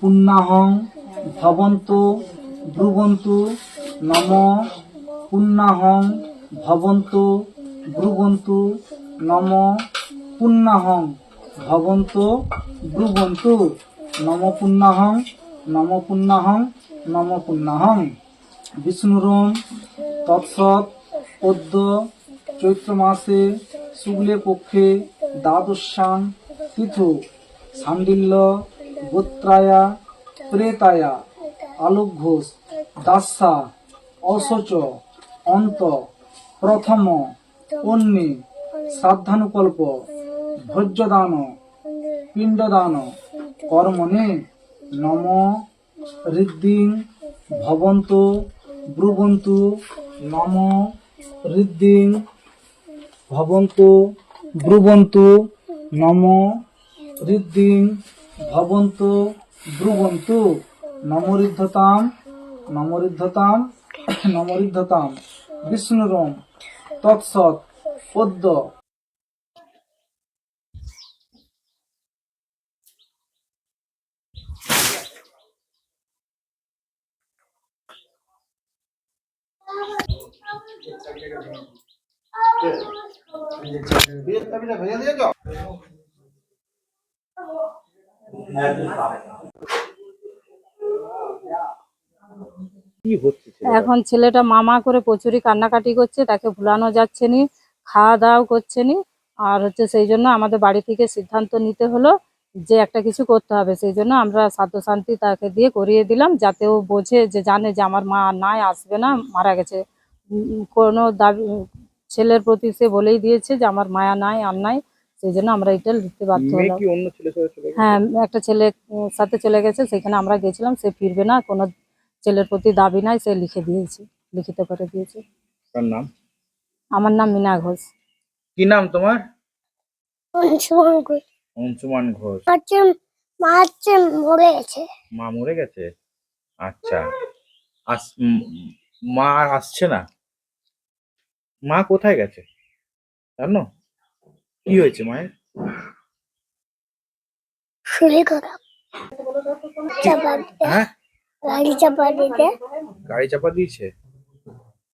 পুণ্যাহং ভবন্ত, ব্রুবন্তু, নম। পুণ্যাহং ভবন্ত, ব্রুবন্তু, নম। পুণ্যাহং ভবন্ত, ব্রুবন্তু, নম পুণ্যাহং নম পুণ্যাহং নম পুণ্যাহং। বিষ্ণুরম তৎসৎ অদ্য চৈত্র মাসে শুক্লে পক্ষে দ্বাদশাং তিথু সান্ডিল্য গোত্রায়া প্রেতায়া আলোক ঘোষ দাসা অশোচ অন্ত, প্রথম, অন্যে শ্রাদ্ধানুকল্প ভোজ্যদান পিণ্ডদান, কর্মণে, নম ঋদ্ধিং ভবন্ত, ব্রুবন্তু, নম ঋদ্ধিং ভবন্তু, ব্রুবন্তু, নম ঋদ্ধিং ভবন্তু ব্রুবন্তু নমঋদ্ধতাম নমঋদ্ধতাম নমঋদ্ধতাম বিষ্ণুরম তৎসৎ পদ্য। কি হচ্ছে এখন ছেলেটা মামা করে প্রচুরই কান্নাকাটি করছে, তাকে ভুলানো যাচ্ছে নি, খাওয়া দাওয়াও করছে নি, আর হচ্ছে সেই জন্য আমাদের বাড়ি থেকে সিদ্ধান্ত নিতে হলো যে একটা কিছু করতে হবে। সেই জন্য আমরা সাধ্য শান্তি তাকে দিয়ে করিয়ে দিলাম, যাতে ও বোঝে যে, জানে যে আমার মা নাই, আসবে না, মারা গেছে। কোনো দাবি, ছেলের প্রতি সে বলেই দিয়েছে যে, আমার মায়া নাই, আর নাই। সেই জন্য আমরা এটা লিখতে বাধ্য হলাম? হ্যাঁ একটা ছেলে সাথে চলে গেছে সেখানে আমরা গেছিলাম সে ফিরবে না কোনো ছেলের প্রতি দাবি নাই সে লিখে দিয়েছে লিখিত করে দিয়েছে। তার নাম? আমার নাম মিনা ঘোষ। কি নাম তোমার? অংশগ্রহণ করি অংশুমান ঘোষ। হচ্ছে মা হচ্ছে মরে গেছে। মা মরে গেছে? আচ্ছা। আস উম, মা আর আসছে না? মা কোথায় গেছে? জানো? কি হয়েছে মায়ের? শরীর খারাপ চাপা হ্যাঁ? গাড়ি চাপা দিতে। গাড়ি চাপা দিয়েছে?